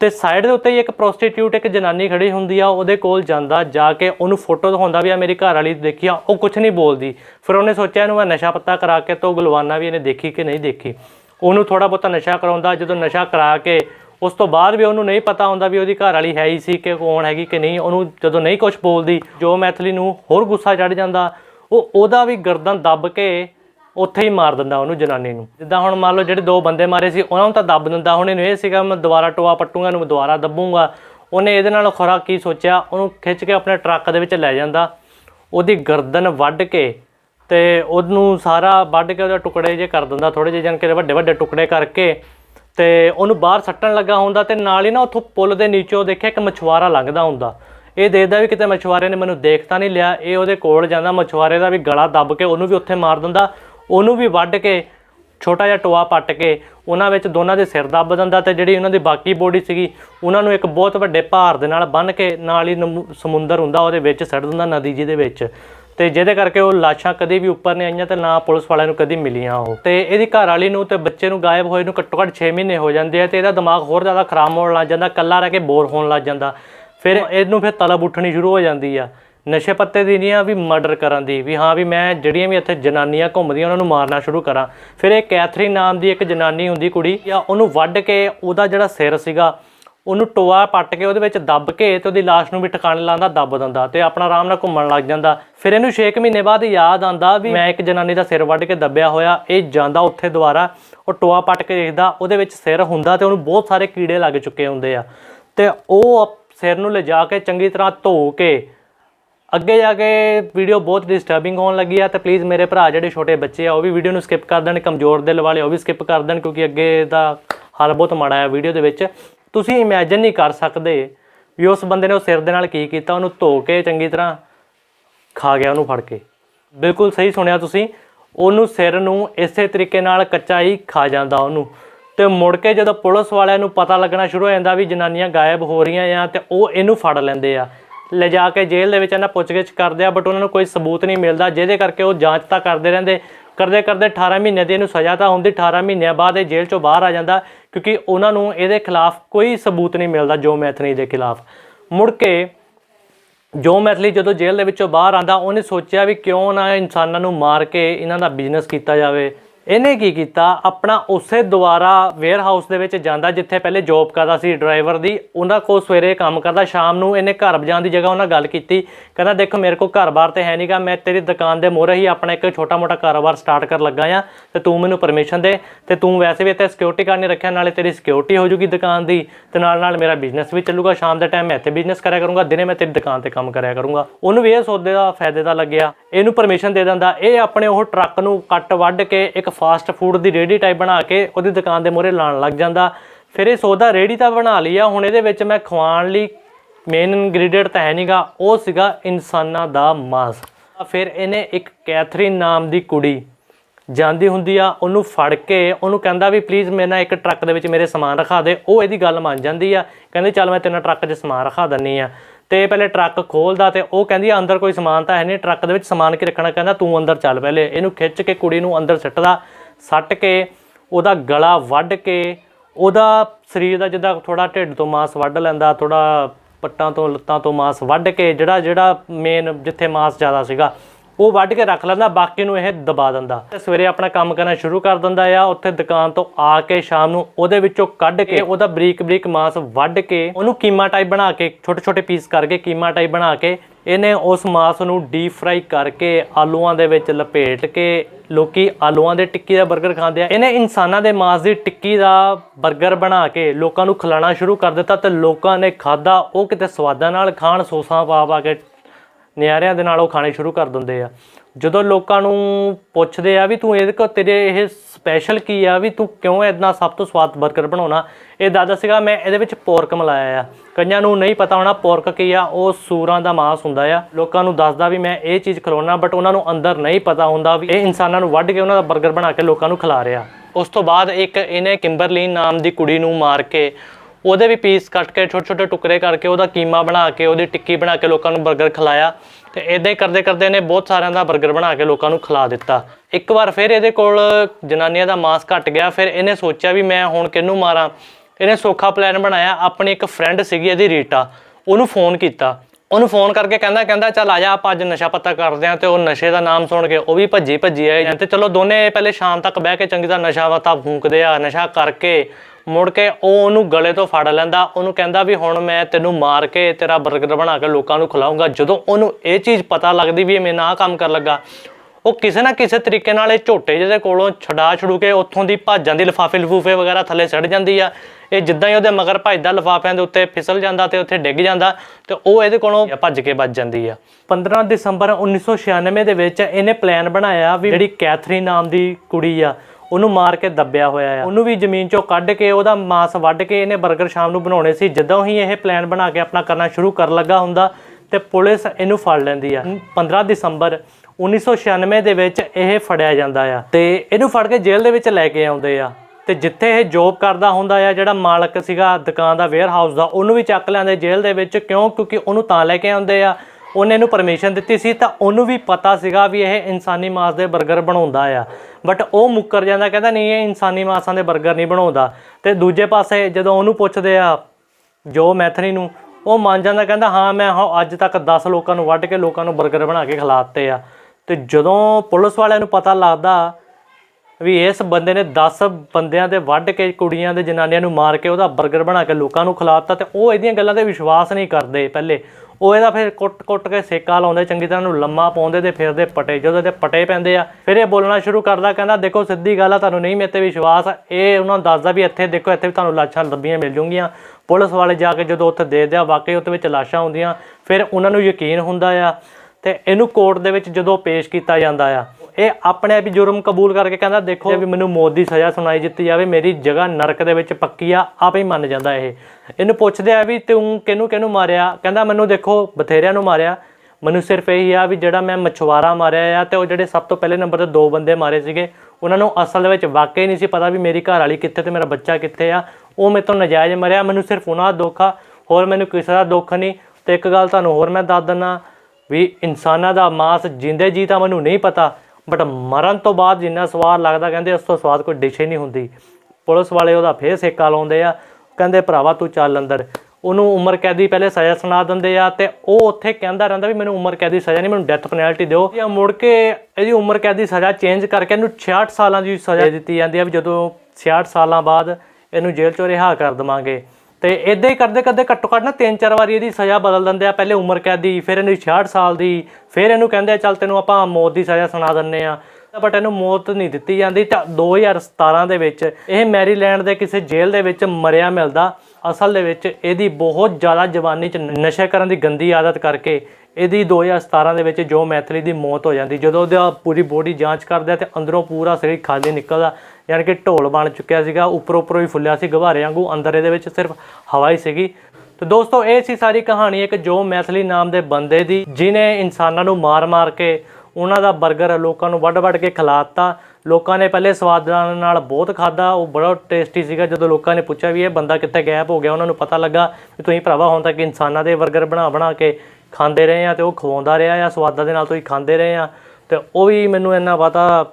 ਤੇ ਸਾਈਡ ਦੇ ਉੱਤੇ ਹੀ ਇੱਕ ਪ੍ਰੋਸਟੀਟਿਊਟ ਇੱਕ ਜਨਾਨੀ ਖੜੀ ਹੁੰਦੀ ਆ, ਉਹਦੇ ਕੋਲ ਜਾਂਦਾ, ਜਾ ਕੇ ਉਹਨੂੰ ਫੋਟੋ ਦਿਖਾਉਂਦਾ ਵੀ ਆ ਮੇਰੀ ਘਰ ਵਾਲੀ ਦੇਖੀ ਆ, ਉਹ ਕੁਝ ਨਹੀਂ ਬੋਲਦੀ। ਫਿਰ ਉਹਨੇ ਸੋਚਿਆ ਇਹਨੂੰ ਮੈਂ ਨਸ਼ਾ ਪੱਤਾ ਕਰਾ ਕੇ ਤੋਂ ਗੁਲਵਾਨਾ ਵੀ ਇਹਨੇ ਦੇਖੀ ਕਿ ਨਹੀਂ ਦੇਖੀ। ਉਹਨੂੰ ਥੋੜਾ ਬਹੁਤਾ ਨਸ਼ਾ ਕਰਾਉਂਦਾ, ਜਦੋਂ ਨਸ਼ਾ ਕਰਾ ਕੇ, ਉਸ ਤੋਂ ਬਾਅਦ ਵੀ ਉਹਨੂੰ ਨਹੀਂ ਪਤਾ ਹੁੰਦਾ ਵੀ ਉਹਦੀ ਘਰ ਵਾਲੀ ਹੈ ਹੀ ਸੀ ਕਿ ਕੌਣ ਹੈਗੀ ਕਿ ਨਹੀਂ, ਉਹਨੂੰ ਜਦੋਂ ਨਹੀਂ ਕੁਝ ਬੋਲਦੀ, ਜੋ ਮੈਥਲੀ ਨੂੰ ਹੋਰ ਗੁੱਸਾ ਚੜ ਜਾਂਦਾ, ਉਹ ਉਹਦਾ ਵੀ ਗਰਦਨ ਦੱਬ ਕੇ ਉੱਥੇ ਹੀ ਮਾਰ ਦਿੰਦਾ ਉਹਨੂੰ ਜਨਾਨੀ ਨੂੰ। ਜਿੱਦਾਂ ਹੁਣ ਮੰਨ ਲਓ ਜਿਹੜੇ ਦੋ ਬੰਦੇ ਮਾਰੇ ਸੀ, ਉਹਨਾਂ ਨੂੰ ਤਾਂ ਦੱਬ ਦਿੰਦਾ ਹੁਣ ਇਹਨੂੰ ਇਹ ਸੀਗਾ ਮੈਂ ਦੁਬਾਰਾ ਟੋਆ ਪੱਟੂਗਾ, ਇਹਨੂੰ ਮੈਂ ਦੁਬਾਰਾ ਦੱਬੂਗਾ। ਉਹਨੇ ਇਹਦੇ ਨਾਲ ਖੁਰਾ ਕੀ ਸੋਚਿਆ? ਉਹਨੂੰ ਖਿੱਚ ਕੇ ਆਪਣੇ ਟਰੱਕ ਦੇ ਵਿੱਚ ਲੈ ਜਾਂਦਾ। ਉਹਦੀ ਗਰਦਨ ਵੱਢ ਕੇ ਤੇ ਉਹਨੂੰ ਸਾਰਾ ਵੱਢ ਕੇ ਉਹਦੇ ਟੁਕੜੇ ਜੇ ਕਰ ਦਿੰਦਾ ਥੋੜੇ ਜਿਹੇ ਜਨ ਕੇ ਵੱਡੇ ਵੱਡੇ ਟੁਕੜੇ ਕਰਕੇ। ਤੇ ਉਹਨੂੰ ਬਾਹਰ ਸੱਟਣ ਲੱਗਾ ਹੁੰਦਾ ਤੇ ਨਾਲ ਹੀ ਨਾ ਉੱਥੋਂ ਪੁਲ ਦੇ ਨੀਚੋਂ ਦੇਖਿਆ ਇੱਕ ਮਛੁਆਰਾ ਲੰਘਦਾ ਹੁੰਦਾ। ਇਹ ਦੇਖਦਾ ਵੀ ਕਿਤੇ ਮਛੁਆਰੇ ਨੇ ਮੈਨੂੰ ਦੇਖ ਨਹੀਂ ਲਿਆ। ਇਹ ਉਹਦੇ ਕੋਲ ਜਾਂਦਾ, ਮਛੁਆਰੇ ਦਾ ਵੀ ਗਲਾ ਦੱਬ ਕੇ ਉਹਨੂੰ ਵੀ ਉੱਥੇ ਮਾਰ ਦਿੰਦਾ। ਉਹਨੂੰ ਵੀ ਵੱਢ ਕੇ, ਛੋਟਾ ਜਿਹਾ ਟੋਆ ਪੱਟ ਕੇ, ਉਹਨਾਂ ਵਿੱਚ ਦੋਨਾਂ ਦੇ ਸਿਰ ਦੱਬ ਦਿੰਦਾ ਤੇ ਜਿਹੜੀ ਉਹਨਾਂ ਦੀ ਬਾਕੀ ਬੋਡੀ ਸੀਗੀ, ਉਹਨਾਂ ਨੂੰ ਇੱਕ ਬਹੁਤ ਵੱਡੇ ਭਾਰ ਦੇ ਨਾਲ ਬੰਨ ਕੇ ਨਾਲ ਹੀ ਨਮੂ- ਸਮੁੰਦਰ ਹੁੰਦਾ, ਉਹਦੇ ਵਿੱਚ ਸੱਟ ਦਿੰਦਾ ਨਦੀ ਜੀ ਦੇ ਵਿੱਚ। ਤੇ ਜਿਹਦੇ ਕਰਕੇ ਉਹ ਲਾਸ਼ਾਂ ਕਦੇ ਵੀ ਉੱਪਰ ਨਹੀਂ ਆਈਆਂ ਤੇ ਨਾ ਪੁਲਿਸ ਵਾਲਿਆਂ ਨੂੰ ਕਦੀ ਮਿਲੀਆਂ ਉਹ। ਤੇ ਇਹਦੀ ਘਰ ਵਾਲੀ ਨੂੰ ਤੇ ਬੱਚੇ ਨੂੰ ਗਾਇਬ ਹੋਏ ਨੂੰ ਘੱਟੋ ਘੱਟ 6 ਮਹੀਨੇ ਹੋ ਜਾਂਦੇ ਆ ਤੇ ਇਹਦਾ ਦਿਮਾਗ ਹੋਰ ਜ਼ਿਆਦਾ ਖਰਾਬ ਹੋਣ ਲੱਗ ਜਾਂਦਾ ਕੱਲਾ ਰਹਿ ਕੇ ਬੋਰ ਹੋਣ ਲੱਗ ਜਾਂਦਾ। ਫਿਰ ਇਹਨੂੰ ਫਿਰ ਤਲਬ ਉੱਠਣੀ ਸ਼ੁਰੂ ਹੋ ਜਾਂਦੀ ਆ। ਨਸ਼ੇ ਪੱਤੇ ਦੀ ਨਹੀਂ ਆ ਵੀ ਮਰਡਰ ਕਰਨ ਦੀ, ਵੀ ਹਾਂ ਵੀ ਮੈਂ ਜਿਹੜੀਆਂ ਵੀ ਇੱਥੇ ਜਨਾਨੀਆਂ ਘੁੰਮਦੀਆਂ ਉਹਨਾਂ ਨੂੰ ਮਾਰਨਾ ਸ਼ੁਰੂ ਕਰਾਂ। ਫਿਰ ਇਹ ਕੈਥਰੀਨ ਨਾਮ ਦੀ ਇੱਕ ਜਨਾਨੀ ਹੁੰਦੀ ਕੁੜੀ, ਜਾਂ ਉਹਨੂੰ ਵੱਢ ਕੇ ਉਹਦਾ ਜਿਹੜਾ ਸਿਰ ਸੀਗਾ, ਉਹਨੂੰ ਟੋਆ ਪੱਟ ਕੇ ਉਹਦੇ ਵਿੱਚ ਦੱਬ ਕੇ ਤੇ ਉਹਦੀ ਲਾਸ਼ ਨੂੰ ਵੀ ਟਿਕਾਣੇ ਲਾਉਂਦਾ, ਦੱਬ ਦਿੰਦਾ ਤੇ ਆਪਣਾ ਆਰਾਮ ਨਾਲ ਘੁੰਮਣ ਲੱਗ ਜਾਂਦਾ। ਫਿਰ ਇਹਨੂੰ 6 ਮਹੀਨੇ ਬਾਅਦ ਯਾਦ ਆਂਦਾ ਵੀ ਮੈਂ ਇੱਕ ਜਨਾਨੀ ਦਾ ਸਿਰ ਵੱਢ ਕੇ ਦੱਬਿਆ ਹੋਇਆ, ਇਹ ਜਾਂਦਾ ਉੱਥੇ ਦੁਬਾਰਾ, ਉਹ ਟੋਆ ਪੱਟ ਕੇ ਦੇਖਦਾ, ਉਹਦੇ ਵਿੱਚ ਸਿਰ ਹੁੰਦਾ ਤੇ ਉਹਨੂੰ ਬਹੁਤ ਸਾਰੇ ਕੀੜੇ ਲੱਗ ਚੁੱਕੇ ਹੁੰਦੇ ਆ। ਤੇ ਉਹ ਸਿਰ ਨੂੰ ਲਿਜਾ ਕੇ ਚੰਗੀ ਤਰ੍ਹਾਂ ਧੋ ਕੇ ਅੱਗੇ ਜਾ ਕੇ ਵੀਡੀਓ ਬਹੁਤ ਡਿਸਟਰਬਿੰਗ ਹੋਣ ਲੱਗੀ ਆ, ਤੇ ਪਲੀਜ਼ ਮੇਰੇ ਭਰਾ ਜਿਹੜੇ ਛੋਟੇ ਬੱਚੇ ਆ, ਉਹ ਵੀ ਵੀਡੀਓ ਨੂੰ ਸਕਿਪ ਕਰ ਦੇਣ, ਕਮਜ਼ੋਰ ਦਿਲ ਵਾਲੇ ਉਹ ਵੀ ਸਕਿਪ ਕਰ ਦੇਣ, ਕਿਉਂਕਿ ਅੱਗੇ ਦਾ ਹਾਲ ਬਹੁਤ ਮਾੜਾ ਆ ਵੀਡੀਓ ਦੇ ਵਿੱਚ। ਤੁਸੀਂ ਇਮੇਜਿਨ ਨਹੀਂ ਕਰ ਸਕਦੇ ਵੀ ਉਸ ਬੰਦੇ ਨੇ ਉਹ ਸਿਰ ਦੇ ਨਾਲ ਕੀ ਕੀਤਾ, ਉਹਨੂੰ ਧੋ ਕੇ ਚੰਗੀ ਤਰ੍ਹਾਂ ਖਾ ਗਿਆ ਉਹਨੂੰ ਫੜ ਕੇ। ਬਿਲਕੁਲ ਸਹੀ ਸੁਣਿਆ ਤੁਸੀਂ, ਉਹਨੂੰ ਸਿਰ ਨੂੰ ਇਸੇ ਤਰੀਕੇ ਨਾਲ ਕੱਚਾ ਹੀ ਖਾ ਜਾਂਦਾ ਉਹਨੂੰ। ਤੇ ਮੁੜ ਕੇ ਜਦੋਂ ਪੁਲਿਸ ਵਾਲਿਆਂ ਨੂੰ ਪਤਾ ਲੱਗਣਾ ਸ਼ੁਰੂ ਹੋ ਜਾਂਦਾ ਵੀ ਜਨਾਨੀਆਂ ਗਾਇਬ ਹੋ ਰਹੀਆਂ ਆ, ਤੇ ਉਹ ਇਹਨੂੰ ਫੜ ਲੈਂਦੇ ਆ। ਲਿਜਾ ਕੇ ਜੇਲ੍ਹ ਦੇ ਵਿੱਚ ਇਹਨਾਂ ਪੁੱਛਗਿੱਛ ਕਰਦੇ ਆ ਬਟ ਉਹਨਾਂ ਨੂੰ ਕੋਈ ਸਬੂਤ ਨਹੀਂ ਮਿਲਦਾ, ਜਿਹਦੇ ਕਰਕੇ ਉਹ ਜਾਂਚ ਤਾਂ ਕਰਦੇ ਰਹਿੰਦੇ। ਕਰਦੇ ਕਰਦੇ 18 ਮਹੀਨੇ ਦੀ ਇਹਨੂੰ ਸਜ਼ਾ ਤਾਂ ਹੁੰਦੀ 18 ਮਹੀਨਿਆਂ ਬਾਅਦ ਇਹ ਜੇਲ੍ਹ ਚੋਂ ਬਾਹਰ ਆ ਜਾਂਦਾ, ਕਿਉਂਕਿ ਉਹਨਾਂ ਨੂੰ ਇਹਦੇ ਖਿਲਾਫ ਕੋਈ ਸਬੂਤ ਨਹੀਂ ਮਿਲਦਾ ਜੋ ਮੈਥਨੀ ਦੇ ਖਿਲਾਫ। ਮੁੜ ਕੇ ਜੋ ਮੈਥਲੀ ਜਦੋਂ ਜੇਲ੍ਹ ਦੇ ਵਿੱਚੋਂ ਬਾਹਰ ਆਂਦਾ ਉਹਨੇ ਸੋਚਿਆ ਵੀ ਕਿਉਂ ਨਾ ਇਨਸਾਨਾਂ ਨੂੰ ਮਾਰ ਕੇ ਇਹਨਾਂ ਦਾ ਬਿਜ਼ਨਸ ਕੀਤਾ ਜਾਵੇ। ਇਹਨੇ ਕੀ ਕੀਤਾ? ਆਪਣਾ ਉਸੇ ਦੁਆਰਾ ਵੇਅਰ ਹਾਊਸ ਦੇ ਵਿੱਚ ਜਾਂਦਾ ਜਿੱਥੇ ਪਹਿਲੇ ਜੌਬ ਕਰਦਾ ਸੀ ਡਰਾਈਵਰ ਦੀ। ਉਹਨਾਂ ਕੋਲ ਸਵੇਰੇ ਕੰਮ ਕਰਦਾ, ਸ਼ਾਮ ਨੂੰ ਇਹਨੇ ਘਰ ਵਜਾਉਣ ਦੀ ਜਗ੍ਹਾ ਉਹਨਾਂ ਗੱਲ ਕੀਤੀ। ਕਹਿੰਦਾ, ਦੇਖੋ, ਮੇਰੇ ਕੋਲ ਘਰ-ਬਾਰ ਤੇ ਹੈ ਨਹੀਂਗਾ ਮੈਂ ਤੇਰੀ ਦੁਕਾਨ ਦੇ ਮੋਹਰੇ ਹੀ ਆਪਣਾ ਇੱਕ ਛੋਟਾ-ਮੋਟਾ ਕਾਰੋਬਾਰ ਸਟਾਰਟ ਕਰਨ ਲੱਗਾ ਆ ਤੇ ਤੂੰ ਮੈਨੂੰ ਪਰਮਿਸ਼ਨ ਦੇ ਤੇ ਤੂੰ ਵੈਸੇ ਵੀ ਇੱਥੇ ਸਿਕਿਉਰਿਟੀ ਕਾਰਡ ਨਹੀਂ ਰੱਖਿਆ। ਨਾਲੇ ਤੇਰੀ ਸਿਕਿਉਰਿਟੀ ਹੋ ਜੂਗੀ ਦੁਕਾਨ ਦੀ ਤੇ ਨਾਲ ਨਾਲ ਮੇਰਾ ਬਿਜ਼ਨਸ ਵੀ ਚੱਲੂਗਾ। ਸ਼ਾਮ ਦੇ ਟਾਈਮ ਮੈਂ ਇੱਥੇ ਬਿਜ਼ਨਸ ਕਰਿਆ ਕਰੂੰਗਾ। ਦਿਨੇ ਮੈਂ ਤੇਰੀ ਦੁਕਾਨ ਤੇ ਕੰਮ ਕਰਿਆ ਕਰੂੰਗਾ। ਉਹਨੂੰ ਵੀ ਇਹ ਸੌਦੇ ਦਾ ਫਾਇਦੇ ਦਾ ਲੱਗਿਆ। ਇਹਨੂੰ ਪਰਮਿਸ਼ਨ ਦੇ ਦਿੰਦਾ। ਇਹ ਆਪਣੇ ਉਹ ਟਰੱਕ ਨੂੰ ਕੱਟ ਵੱਢ ਕੇ ਇੱਕ ਫਾਸਟ ਫੂਡ ਦੀ ਰੇਹੜੀ ਟਾਈਪ ਬਣਾ ਕੇ ਉਹਦੀ ਦੁਕਾਨ ਦੇ ਮੂਹਰੇ ਲਾਣ ਲੱਗ ਜਾਂਦਾ। ਫਿਰ ਇਹ ਸੌਦਾ ਰੇਹੜੀ ਤਾਂ ਬਣਾ ਲਈ ਆ, ਹੁਣ ਇਹਦੇ ਵਿੱਚ ਮੈਂ ਖਵਾਉਣ ਲਈ ਮੇਨ ਇਨਗਰੀਡੀਅੰਟ ਤਾਂ ਹੈ ਨਹੀਂਗਾ ਉਹ ਸੀਗਾ ਇਨਸਾਨਾਂ ਦਾ ਮਾਸ। ਫਿਰ ਇਹਨੇ ਇੱਕ ਕੈਥਰੀਨ ਨਾਮ ਦੀ ਕੁੜੀ ਜਾਂਦੀ ਹੁੰਦੀ ਆ, ਉਹਨੂੰ ਫੜ ਕੇ ਉਹਨੂੰ ਕਹਿੰਦਾ ਵੀ ਪਲੀਜ਼ ਮੇਰੇ ਨਾਲ ਇੱਕ ਟਰੱਕ ਦੇ ਵਿੱਚ ਮੇਰੇ ਸਮਾਨ ਰਖਾ ਦੇ, ਉਹ ਇਹਦੀ ਗੱਲ ਮੰਨ ਜਾਂਦੀ ਆ, ਕਹਿੰਦੇ ਚੱਲ ਮੈਂ ਤੇਰੇ ਨਾਲ ਟਰੱਕ 'ਚ ਸਮਾਨ ਰਖਾ ਦਿੰਨੀ ਆ। ਤੇ ਪਹਿਲੇ ਟਰੱਕ ਖੋਲਦਾ ਤੇ ਉਹ ਕਹਿੰਦੀ ਆ, ਅੰਦਰ ਕੋਈ ਸਮਾਨ ਤਾਂ ਹੈ ਨਹੀਂ, ਟਰੱਕ ਦੇ ਵਿੱਚ ਸਮਾਨ ਕੀ ਰੱਖਣਾ ਕਹਿੰਦਾ, ਤੂੰ ਅੰਦਰ ਚੱਲ ਪਹਿਲੇ। ਇਹਨੂੰ ਖਿੱਚ ਕੇ ਕੁੜੀ ਨੂੰ ਅੰਦਰ ਸਿੱਟਦਾ, ਸੱਟ ਕੇ, ਉਹਦਾ ਗਲਾ ਵੱਢ ਕੇ, ਉਹਦਾ ਸਰੀਰ ਦਾ ਜਿੱਦਾਂ ਥੋੜਾ ਢਿੱਡ ਤੋਂ ਮਾਸ ਵੱਢ ਲੈਂਦਾ ਥੋੜਾ ਪੱਟਾਂ ਤੋਂ ਲੱਤਾਂ ਤੋਂ ਮਾਸ ਵੱਢ ਕੇ, ਜਿਹੜਾ ਜਿਹੜਾ ਮੇਨ ਜਿੱਥੇ ਮਾਸ ਜ਼ਿਆਦਾ ਸੀਗਾ ਉਹ ਵੱਢ ਕੇ ਰੱਖ ਲੈਂਦਾ ਬਾਕੀ ਨੂੰ ਇਹ ਦਬਾ ਦਿੰਦਾ। ਤੇ ਸਵੇਰੇ ਆਪਣਾ ਕੰਮ ਕਰਨਾ ਸ਼ੁਰੂ ਕਰ ਦਿੰਦਾ ਆ ਉੱਥੇ ਦੁਕਾਨ ਤੋਂ ਆ ਕੇ ਸ਼ਾਮ ਨੂੰ ਉਹਦੇ ਵਿੱਚੋਂ ਕੱਢ ਕੇ ਉਹਦਾ ਬਰੀਕ ਬਰੀਕ ਮਾਸ ਵੱਢ ਕੇ ਉਹਨੂੰ ਕੀਮਾ ਟਾਈਪ ਬਣਾ ਕੇ ਛੋਟੇ ਛੋਟੇ ਪੀਸ ਕਰਕੇ ਕੀਮਾ ਟਾਈਪ ਬਣਾ ਕੇ ਇਹਨੇ ਉਸ ਮਾਸ ਨੂੰ ਡੀਪ ਫਰਾਈ ਕਰਕੇ ਆਲੂਆਂ ਦੇ ਵਿੱਚ ਲਪੇਟ ਕੇ ਲੋਕੀ ਆਲੂਆਂ ਦੇ ਟਿੱਕੀ ਦਾ 버ਗਰ ਖਾਂਦੇ ਆ। ਇਹਨੇ ਇਨਸਾਨਾਂ ਦੇ ਮਾਸ ਦੀ ਟਿੱਕੀ ਦਾ 버ਗਰ ਬਣਾ ਕੇ ਲੋਕਾਂ ਨੂੰ ਖਿਲਾਣਾ ਸ਼ੁਰੂ ਕਰ ਦਿੱਤਾ ਤੇ ਲੋਕਾਂ ਨੇ ਖਾਦਾ ਉਹ ਕਿਤੇ ਸਵਾਦਾਂ ਨਾਲ ਖਾਣ ਸੋਸਾਂ ਪਾ ਪਾ ਕੇ ਨਿਆਰਿਆਂ ਦੇ ਨਾਲ ਉਹ ਖਾਣੇ ਸ਼ੁਰੂ ਕਰ ਦਿੰਦੇ ਆ। ਜਦੋਂ ਲੋਕਾਂ ਨੂੰ ਪੁੱਛਦੇ ਆ ਵੀ ਤੂੰ ਇਹਦੇ ਕੋ ਤੇਰੇ ਇਹ ਸਪੈਸ਼ਲ ਕੀ ਆ ਵੀ ਤੂੰ ਕਿਉਂ ਇਦਾਂ ਸਭ ਤੋਂ ਸਵਾਦ ਬਰਗਰ ਬਣਾਉਣਾ? ਇਹ ਦਾਦਾ ਸੀਗਾ, ਮੈਂ ਇਹਦੇ ਵਿੱਚ ਪੋਰਕ ਮਲਾਇਆ ਆ। ਕਈਆਂ ਨੂੰ ਨਹੀਂ ਪਤਾ ਹੋਣਾ ਪੋਰਕ ਕੀ ਆ, ਉਹ ਸੂਰਾਂ ਦਾ ਮਾਸ ਹੁੰਦਾ ਆ। ਲੋਕਾਂ ਨੂੰ ਦੱਸਦਾ ਵੀ ਮੈਂ ਇਹ ਚੀਜ਼ ਖਿਲਾਉਣਾ ਬਟ ਉਹਨਾਂ ਨੂੰ ਅੰਦਰ ਨਹੀਂ ਪਤਾ ਹੁੰਦਾ ਵੀ ਇਹ ਇਨਸਾਨਾਂ ਨੂੰ ਵੱਢ ਕੇ ਉਹਨਾਂ ਦਾ ਬਰਗਰ ਬਣਾ ਕੇ ਲੋਕਾਂ ਨੂੰ ਖਿਲਾ ਰਿਹਾ। ਉਸ ਤੋਂ ਬਾਅਦ ਇੱਕ ਇਹਨੇ ਕਿੰਬਰਲੀਨ ਨਾਮ ਦੀ ਕੁੜੀ ਨੂੰ ਮਾਰ ਕੇ ਉਹਦੇ ਵੀ ਪੀਸ ਕੱਟ ਕੇ ਛੋਟੇ ਛੋਟੇ ਟੁਕੜੇ ਕਰਕੇ, ਉਹਦਾ ਕੀਮਾ ਬਣਾ ਕੇ, ਉਹਦੀ ਟਿੱਕੀ ਬਣਾ ਕੇ ਲੋਕਾਂ ਨੂੰ 버ਗਰ ਖਿਲਾਇਆ। ਤੇ ਇਦਾਂ ਹੀ ਕਰਦੇ ਕਰਦੇ ਨੇ ਬਹੁਤ ਸਾਰਿਆਂ ਦਾ 버ਗਰ ਬਣਾ ਕੇ ਲੋਕਾਂ ਨੂੰ ਖਿਲਾ ਦਿੱਤਾ। ਇੱਕ ਵਾਰ ਫਿਰ ਇਹਦੇ ਕੋਲ ਜਨਾਨੀਆਂ ਦਾ ਮਾਸ ਘਟ ਗਿਆ, ਫਿਰ ਇਹਨੇ ਸੋਚਿਆ ਵੀ ਮੈਂ ਹੁਣ ਕਿਹਨੂੰ ਮਾਰਾਂ। ਇਹਨੇ ਸੌਖਾ ਪਲਾਨ ਬਣਾਇਆ, ਆਪਣੀ ਇੱਕ ਫਰੈਂਡ ਸੀਗੀ ਇਹਦੀ ਰੀਟਾ, ਉਹਨੂੰ ਫੋਨ ਕੀਤਾ। ਉਹਨੂੰ ਫੋਨ ਕਰਕੇ ਕਹਿੰਦਾ ਕਹਿੰਦਾ, ਚੱਲ ਆ ਜਾ, ਆਪਾਂ ਅੱਜ ਨਸ਼ਾ ਪੱਤਾ ਕਰਦੇ ਆਂ ਤੇ ਉਹ ਨਸ਼ੇ ਦਾ ਨਾਮ ਸੁਣ ਕੇ ਉਹ ਵੀ ਭੱਜੀ ਭੱਜੀ ਆਏ। ਤੇ ਚਲੋ ਦੋਨੇ ਪਹਿਲੇ ਸ਼ਾਮ ਤੱਕ ਬਹਿ ਕੇ ਚੰਗੀ ਤਰ੍ਹਾਂ ਨਸ਼ਾ ਵਤਾ ਫੂਕਦੇ ਆ, ਨਸ਼ਾ ਕਰਕੇ ਮੁੜ ਕੇ ਉਹ ਉਹਨੂੰ ਗਲੇ ਤੋਂ ਫੜ ਲੈਂਦਾ। ਉਹਨੂੰ ਕਹਿੰਦਾ ਵੀ ਹੁਣ ਮੈਂ ਤੈਨੂੰ ਮਾਰ ਕੇ ਤੇਰਾ ਬਰਗਰ ਬਣਾ ਕੇ ਲੋਕਾਂ ਨੂੰ ਖਿਲਾਉਂਗਾ ਜਦੋਂ ਉਹਨੂੰ ਇਹ ਚੀਜ਼ ਪਤਾ ਲੱਗਦੀ ਵੀ ਇਹ ਮੇਰੇ ਨਾਲ ਕੰਮ ਕਰ ਲੱਗਾ ਉਹ ਕਿਸੇ ਨਾ ਕਿਸੇ ਤਰੀਕੇ ਨਾਲ ਇਹ ਝੋਟੇ ਜਿਹਦੇ ਕੋਲੋਂ ਛਡਾ ਛੜੂ ਕੇ ਉੱਥੋਂ ਦੀ ਭੱਜ ਜਾਂਦੀ ਲਿਫਾਫੇ ਲਫੂਫੇ ਵਗੈਰਾ ਥੱਲੇ ਸੜ ਜਾਂਦੀ ਆ। ਇਹ ਜਿੱਦਾਂ ਹੀ ਉਹਦੇ ਮਗਰ ਭੱਜਦਾ, ਲਿਫਾਫਿਆਂ ਦੇ ਉੱਤੇ ਫਿਸਲ ਜਾਂਦਾ ਤੇ ਉੱਥੇ ਡਿੱਗ ਜਾਂਦਾ ਤੇ ਉਹ ਇਹਦੇ ਕੋਲੋਂ ਭੱਜ ਕੇ ਬਚ ਜਾਂਦੀ ਆ। 15 ਦਸੰਬਰ 1996 ਦੇ ਵਿੱਚ ਇਹਨੇ ਪਲਾਨ ਬਣਾਇਆ ਵੀ ਜਿਹੜੀ ਕੈਥਰੀਨ ਨਾਮ ਦੀ ਕੁੜੀ ਆ, ਉਹਨੂੰ ਮਾਰ ਕੇ ਦੱਬਿਆ ਹੋਇਆ ਆ। ਉਹਨੂੰ ਵੀ ਜ਼ਮੀਨ ਚੋਂ ਕੱਢ ਕੇ ਉਹਦਾ ਮਾਸ ਵੱਢ ਕੇ ਇਹਨੇ 버ਗਰ ਸ਼ਾਮ ਨੂੰ ਬਣਾਉਣੇ ਸੀ। ਜਦੋਂ ਹੀ ਇਹ ਪਲਾਨ ਬਣਾ ਕੇ ਆਪਣਾ ਕਰਨਾ ਸ਼ੁਰੂ ਕਰਨ ਲੱਗਾ ਹੁੰਦਾ ਤੇ ਪੁਲਿਸ ਇਹਨੂੰ ਫੜ ਲੈਂਦੀ ਆ। 15 ਦਸੰਬਰ 1996 ਦੇ ਵਿੱਚ ਇਹ ਫੜਿਆ ਜਾਂਦਾ ਆ ਤੇ ਇਹਨੂੰ ਫੜ ਕੇ ਜੇਲ੍ਹ ਦੇ ਵਿੱਚ ਲੈ ਕੇ ਆਉਂਦੇ ਆ। ਤੇ ਜਿੱਥੇ ਇਹ ਜੋਬ ਕਰਦਾ ਹੁੰਦਾ ਆ, ਜਿਹੜਾ ਮਾਲਕ ਸੀਗਾ ਦੁਕਾਨ ਦਾ ਵੇਅਰ ਹਾਊਸ ਦਾ, ਉਹਨੂੰ ਵੀ ਚੱਕ ਲੈਂਦੇ ਜੇਲ੍ਹ ਦੇ ਵਿੱਚ ਕਿਉਂ? ਕਿਉਂਕਿ ਉਹਨੂੰ ਤਾਂ ਲੈ ਕੇ ਆਉਂਦੇ ਆ। ਉਹਨੇ ਇਹਨੂੰ ਪਰਮਿਸ਼ਨ ਦਿੱਤੀ ਸੀ ਤਾਂ ਉਹਨੂੰ ਵੀ ਪਤਾ ਸੀਗਾ ਵੀ ਇਹ ਇਨਸਾਨੀ ਮਾਸ ਦੇ 버ਗਰ ਬਣਾਉਂਦਾ ਆ। ਬਟ ਉਹ ਮੁੱਕਰ ਜਾਂਦਾ, ਕਹਿੰਦਾ ਨਹੀਂ, ਇਹ ਇਨਸਾਨੀ ਮਾਸਾਂ ਦੇ 버ਗਰ ਨਹੀਂ ਬਣਾਉਂਦਾ। ਤੇ ਦੂਜੇ ਪਾਸੇ ਜਦੋਂ ਉਹਨੂੰ ਪੁੱਛਦੇ ਆ ਜੋ ਮੈਥਰੀ ਨੂੰ, ਉਹ ਮੰਨ ਜਾਂਦਾ, ਕਹਿੰਦਾ, ਹਾਂ, ਮੈਂ ਅੱਜ ਤੱਕ 10 ਲੋਕਾਂ ਨੂੰ ਵੱਢ ਕੇ ਲੋਕਾਂ ਨੂੰ 버ਗਰ ਬਣਾ ਕੇ ਖਿਲਾਤੇ ਆ। ਤੇ ਜਦੋਂ ਪੁਲਿਸ ਵਾਲਿਆਂ ਨੂੰ ਪਤਾ ਲੱਗਦਾ ਵੀ ਇਸ ਬੰਦੇ ਨੇ 10 ਬੰਦਿਆਂ ਦੇ ਵੱਢ ਕੇ, ਕੁੜੀਆਂ ਦੇ ਜਨਾਨੀਆਂ ਨੂੰ ਮਾਰ ਕੇ ਉਹਦਾ 버ਗਰ ਬਣਾ ਕੇ ਲੋਕਾਂ ਨੂੰ ਖਿਲਾਤਾ ਤੇ ਉਹ ਇਹਦੀਆਂ ਗੱਲਾਂ ਤੇ ਵਿਸ਼ਵਾਸ ਨਹੀਂ ਕਰਦੇ ਪਹਿਲੇ। ਉਹ ਇਹਦਾ ਫਿਰ ਕੁੱਟ-ਕੁੱਟ ਕੇ ਸੇਕਾ ਲਾਉਂਦੇ, ਚੰਗੀ ਤਰ੍ਹਾਂ ਨੂੰ ਲੰਮਾ ਪਾਉਂਦੇ ਤੇ ਫਿਰਦੇ ਪਟੇ। ਜਦੋਂ ਤੇ ਪਟੇ ਪੈਂਦੇ ਆ, ਫਿਰ ਇਹ ਬੋਲਣਾ ਸ਼ੁਰੂ ਕਰਦਾ, ਕਹਿੰਦਾ, ਦੇਖੋ, ਸਿੱਧੀ ਗੱਲ ਆ, ਤੁਹਾਨੂੰ ਨਹੀਂ ਮੇਰੇ ਵਿਸ਼ਵਾਸ। ਇਹ ਉਹਨਾਂ ਨੂੰ ਦੱਸਦਾ ਵੀ ਇੱਥੇ ਦੇਖੋ, ਇੱਥੇ ਵੀ ਤੁਹਾਨੂੰ ਲਾਸ਼ਾਂ ਲੱਭੀਆਂ ਮਿਲ ਜੂਗੀਆਂ ਪੁਲਿਸ ਵਾਲੇ ਜਾ ਕੇ ਜਦੋਂ ਉੱਥੇ ਦੇਖਦੇ ਆ, ਵਾਕਈ ਉੱਥੇ ਵਿੱਚ ਲਾਸ਼ਾਂ ਹੁੰਦੀਆਂ, ਫਿਰ ਉਹਨਾਂ ਨੂੰ ਯਕੀਨ ਹੁੰਦਾ ਆ। ਤੇ ਇਹਨੂੰ ਕੋਰਟ ਦੇ ਵਿੱਚ ਜਦੋਂ ਪੇਸ਼ ਕੀਤਾ ਜਾਂਦਾ ਆ, ਇਹ ਆਪਣੇ ਆਪ ਹੀ ਜੁਰਮ ਕਬੂਲ ਕਰਕੇ ਕਹਿੰਦਾ, ਦੇਖੋ ਵੀ ਮੈਨੂੰ ਮੌਤ ਦੀ ਸਜ਼ਾ ਸੁਣਾਈ ਦਿੱਤੀ ਜਾਵੇ, ਮੇਰੀ ਜਗ੍ਹਾ ਨਰਕ ਦੇ ਵਿੱਚ ਪੱਕੀ ਆ, ਆਪੇ ਹੀ ਮੰਨ ਜਾਂਦਾ ਇਹ। ਇਹਨੂੰ ਪੁੱਛਦੇ ਆ ਵੀ ਤੂੰ ਕਿਹਨੂੰ ਕਿਹਨੂੰ ਮਾਰਿਆ? ਕਹਿੰਦਾ, ਮੈਨੂੰ ਦੇਖੋ, ਬਥੇਰਿਆਂ ਨੂੰ ਮਾਰਿਆ। ਮੈਨੂੰ ਸਿਰਫ ਇਹੀ ਆ ਵੀ ਜਿਹੜਾ ਮੈਂ ਮਛਵਾਰਾ ਮਾਰਿਆ ਆ ਤੇ ਉਹ ਜਿਹੜੇ ਸਭ ਤੋਂ ਪਹਿਲੇ ਨੰਬਰ ਤੇ ਦੋ ਬੰਦੇ ਮਾਰੇ ਸੀਗੇ, ਉਹਨਾਂ ਨੂੰ ਅਸਲ ਦੇ ਵਿੱਚ ਵਾਕਈ ਨਹੀਂ ਸੀ ਪਤਾ ਵੀ ਮੇਰੀ ਘਰ ਵਾਲੀ ਕਿੱਥੇ ਤੇ ਮੇਰਾ ਬੱਚਾ ਕਿੱਥੇ ਆ। ਉਹ ਮੇਰੇ ਤੋਂ ਨਜਾਇਜ਼ ਮਰਿਆ, ਮੈਨੂੰ ਸਿਰਫ ਉਹਨਾਂ ਦਾ ਦੁੱਖ ਆ, ਹੋਰ ਮੈਨੂੰ ਕਿਸੇ ਦਾ ਦੁੱਖ ਨਹੀਂ। ਤੇ ਇੱਕ ਗੱਲ ਤੁਹਾਨੂੰ ਹੋਰ ਮੈਂ ਦੱਸ ਦਿੰਦਾ ਵੀ ਇਨਸਾਨਾਂ ਦਾ ਮਾਸ ਜਿੰਦੇ ਜੀ ਤਾਂ ਮੈਨੂੰ ਨਹੀਂ ਪਤਾ ਬਟ ਮਰਨ ਤੋਂ ਬਾਅਦ ਜਿੰਨਾ ਸਵਾਦ ਲੱਗਦਾ, ਕਹਿੰਦੇ ਉਸ ਤੋਂ ਸਵਾਦ ਕੋਈ ਡਿਸ਼ ਹੀ ਨਹੀਂ ਹੁੰਦੀ। ਪੁਲਿਸ ਵਾਲੇ ਉਹਦਾ ਫੇਰ ਸੇਕਾ ਲਾਉਂਦੇ ਆ, ਕਹਿੰਦੇ, ਭਰਾਵਾ, ਤੂੰ ਚੱਲ ਅੰਦਰ। ਉਹਨੂੰ ਉਮਰ ਕੈਦੀ ਪਹਿਲੇ ਸਜ਼ਾ ਸੁਣਾ ਦਿੰਦੇ ਆ ਤੇ ਉਹ ਉੱਥੇ ਕਹਿੰਦਾ ਰਹਿੰਦਾ ਵੀ ਮੈਨੂੰ ਉਮਰ ਕੈਦੀ ਸਜ਼ਾ ਨਹੀਂ, ਮੈਨੂੰ ਡੈਥ ਪੈਨਲਟੀ ਦਿਓ। ਜਾਂ ਮੁੜ ਕੇ ਇਹਦੀ ਉਮਰ ਕੈਦੀ ਸਜ਼ਾ ਚੇਂਜ ਕਰਕੇ ਇਹਨੂੰ 66 ਸਾਲਾਂ ਦੀ ਸਜ਼ਾ ਦਿੱਤੀ ਜਾਂਦੀ ਆ ਵੀ ਜਦੋਂ 66 ਸਾਲਾਂ ਬਾਅਦ ਇਹਨੂੰ ਜੇਲ੍ਹ ਚੋਂ ਰਿਹਾ ਕਰ ਦਵਾਂਗੇ। ਤੇ ਇਦਾਂ ਹੀ ਕਰਦੇ ਕਰਦੇ ਘੱਟੋ ਘੱਟ ਨਾ ਤਿੰਨ ਚਾਰ ਵਾਰੀ ਇਹਦੀ ਸਜ਼ਾ ਬਦਲ ਦਿੰਦੇ ਆ। ਪਹਿਲੇ ਉਮਰ ਕੈਦ ਦੀ ਫਿਰ ਇਹਨੂੰ 66 ਸਾਲ ਦੀ, ਫਿਰ ਇਹਨੂੰ ਕਹਿੰਦੇ ਆ, ਚੱਲ ਤੈਨੂੰ ਆਪਾਂ ਮੌਤ ਦੀ ਸਜ਼ਾ ਸੁਣਾ ਦਿੰਨੇ ਆ। ਬਟ ਇਹਨੂੰ ਮੌਤ ਨਹੀਂ ਦਿੱਤੀ ਜਾਂਦੀ। ਤਾਂ 2017 ਦੇ ਵਿੱਚ ਇਹ ਮੈਰੀਲੈਂਡ ਦੇ ਕਿਸੇ ਜੇਲ੍ਹ ਦੇ ਵਿੱਚ ਮਰਿਆ ਮਿਲਦਾ। ਅਸਲ ਦੇ ਵਿੱਚ ਇਹਦੀ ਬਹੁਤ ਜ਼ਿਆਦਾ ਜਵਾਨੀ ਚ ਨਸ਼ਾ ਕਰਨ ਦੀ ਗੰਦੀ ਆਦਤ ਕਰਕੇ ਇਹਦੀ 2017 ਦੇ ਵਿੱਚ ਜੋ ਮੈਥਲੀ ਦੀ ਮੌਤ ਹੋ ਜਾਂਦੀ। ਜਦੋਂ ਉਹਦਾ ਪੂਰੀ ਬੋਡੀ ਜਾਂਚ ਕਰਦੇ ਆ ਤੇ ਅੰਦਰੋਂ ਪੂਰਾ ਸਰੀਰ ਖਾਲੀ ਨਿਕਲਦਾ। ਯਾਨੀ ਕਿ ਢੋਲ ਬਣ ਚੁੱਕਿਆ ਸੀਗਾ, ਉੱਪਰੋਂ ਉੱਪਰੋਂ ਹੀ ਫੁੱਲਿਆ ਸੀ, ਗਵਾਰੇ ਵਾਂਗੂ, ਅੰਦਰ ਇਹਦੇ ਵਿੱਚ ਸਿਰਫ ਹਵਾ ਹੀ ਸੀਗੀ। ਤੇ ਦੋਸਤੋ, ਇਹ ਸੀ ਸਾਰੀ ਕਹਾਣੀ, ਇੱਕ ਜੋ ਮੈਥਲੀ ਨਾਮ ਦੇ ਬੰਦੇ ਦੀ, ਜਿਨੇ ਇਨਸਾਨਾਂ ਨੂੰ ਮਾਰ-ਮਾਰ ਕੇ ਉਹਨਾਂ ਦਾ 버ਗਰ ਲੋਕਾਂ ਨੂੰ ਵੱਢ-ਵੱਢ ਕੇ ਖਿਲਾਤਾ। ਲੋਕਾਂ ਨੇ ਪਹਿਲੇ ਸਵਾਦਾਂ ਨਾਲ ਬਹੁਤ ਖਾਦਾ ਉਹ ਬੜਾ ਟੇਸਟੀ ਸੀਗਾ। ਜਦੋਂ ਲੋਕਾਂ ਨੇ ਪੁੱਛਿਆ ਵੀ ਇਹ ਬੰਦਾ ਕਿੱਥੇ ਗਾਇਬ ਹੋ ਗਿਆ, ਉਹਨਾਂ ਨੂੰ ਪਤਾ ਲੱਗਾ ਵੀ ਤੁਸੀਂ ਭਰਾਵਾ ਹੁਣ ਤੱਕ ਇਨਸਾਨਾਂ ਦੇ 버ਗਰ ਬਣਾ-ਬਣਾ ਕੇ ਖਾਂਦੇ ਰਹੇ ਆ ਤੇ ਉਹ ਖਵਾਉਂਦਾ ਰਿਹਾ ਆ, ਸਵਾਦਾਂ ਦੇ ਨਾਲ ਤੁਸੀਂ ਖਾਂਦੇ ਰਹੇ ਆ। ਤੇ ਉਹ ਵੀ ਮੈਨੂੰ ਇੰਨਾ ਪਤਾ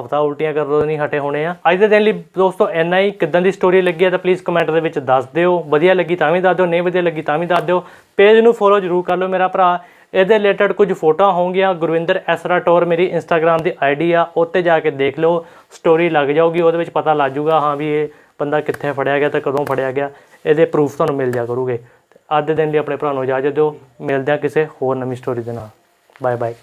ਹਫਤਾ ਉਲਟੀਆਂ ਕਰਦੋਂ ਨਹੀਂ ਹਟੇ ਹੋਣੇ ਆ। ਅੱਜ ਦੇ ਦਿਨ ਲਈ ਦੋਸਤੋ, ਇੰਨਾ ਹੀ। ਕਿਦਾਂ ਦੀ ਸਟੋਰੀ ਲੱਗੀ ਹੈ ਤਾਂ ਪਲੀਜ਼ ਕਮੈਂਟ ਦੇ ਵਿੱਚ ਦੱਸ ਦਿਓ। ਵਧੀਆ ਲੱਗੀ ਤਾਂ ਵੀ ਦੱਸ ਦਿਓ, ਨਹੀਂ ਵਧੀਆ ਲੱਗੀ ਤਾਂ ਵੀ ਦੱਸ ਦਿਓ। ਪੇਜ ਨੂੰ ਫੋਲੋ ਜ਼ਰੂਰ ਕਰ ਲਓ ਮੇਰਾ ਭਰਾ। ਇਹਦੇ ਰਿਲੇਟਡ ਕੁਝ ਫੋਟੋਆਂ ਹੋਣਗੀਆਂ। ਗੁਰਵਿੰਦਰ ਐਸਰਾ ਟੋਰ ਮੇਰੀ ਇੰਸਟਾਗ੍ਰam ਦੀ ਆਈਡੀ ਆ। ਉੱਤੇ ਜਾ ਕੇ ਦੇਖ ਲਓ। ਸਟੋਰੀ ਲੱਗ ਜਾਊਗੀ, ਉਹਦੇ ਵਿੱਚ ਪਤਾ ਲੱਗ ਜਾਊਗਾ, ਹਾਂ ਵੀ ਇਹ ਬੰਦਾ ਕਿੱਥੇ ਫੜਿਆ ਗਿਆ ਤੇ ਕਦੋਂ ਫੜਿਆ ਗਿਆ। ਇਹਦੇ ਪ੍ਰੂਫ ਤੁਹਾਨੂੰ ਮਿਲ ਜਾ ਕਰੂਗੇ। ਤੇ ਅੱਜ ਦੇ ਦਿਨ ਲਈ ਆਪਣੇ ਭਰਾ ਨੂੰ ਇਜਾਜ਼ਤ ਦਿਓ। ਮਿਲਦੇ ਹਾਂ ਕਿਸੇ ਹੋਰ ਨਵੀਂ ਸਟੋਰੀ ਦੇ ਨਾਲ। Bye bye